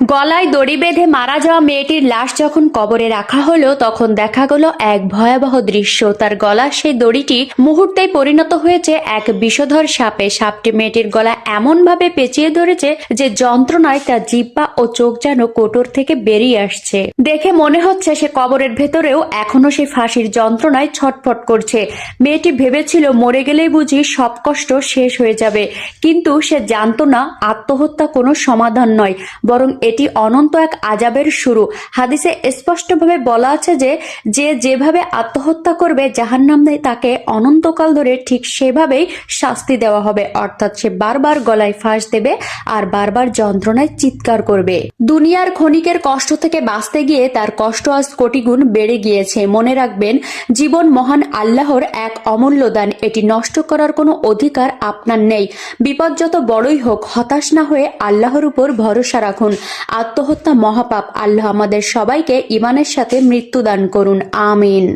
গলায় দড়ি বেঁধে মারা যাওয়া মেয়েটির লাশ যখন কবরে রাখা হলো, তখন দেখা গেল এক ভয়াবহ দৃশ্য। তার গলার সেই দড়িটি মুহূর্তেই পরিণত হয়েছে এক বিষধর সাপে। সাপটি মেয়েটির গলা এমন ভাবে পেঁচিয়ে ধরেছে যে যন্ত্রণায় তার জিব্বা ও চোখ যেন কোটর থেকে বেরিয়ে আসছে। দেখে মনে হচ্ছে সে কবরের ভেতরেও এখনও সে ফাঁসির যন্ত্রণায় ছটফট করছে। মেয়েটি ভেবেছিল, মরে গেলেই বুঝি সব কষ্ট শেষ হয়ে যাবে। কিন্তু সে জানতো না, আত্মহত্যা কোনো সমাধান নয়, বরং এটি অনন্ত এক আজাবের শুরু। হাদিসে স্পষ্টভাবে বলা আছে যে যে যেভাবে আত্মহত্যা করবে, জাহান্নাম তাকে অনন্তকাল ধরে ঠিক সেভাবেই শাস্তি দেওয়া হবে। অর্থাৎ সে বারবার গলায় ফাঁস দেবে আর বারবার যন্ত্রণায় চিৎকার করবে। দুনিয়ার ক্ষণিকের কষ্ট থেকে বাঁচতে গিয়ে তার কষ্ট আজ কোটি গুণ বেড়ে গিয়েছে। মনে রাখবেন, জীবন মহান আল্লাহর এক অমূল্য দান। এটি নষ্ট করার কোনো অধিকার আপনার নেই। বিপদ যত বড়ই হোক, হতাশ না হয়ে আল্লাহর উপর ভরসা রাখুন। আত্মহত্যা মহাপাপ। আল্লাহ আমাদের সবাইকে ইমানের সাথে মৃত্যুদান করুন। আমিন।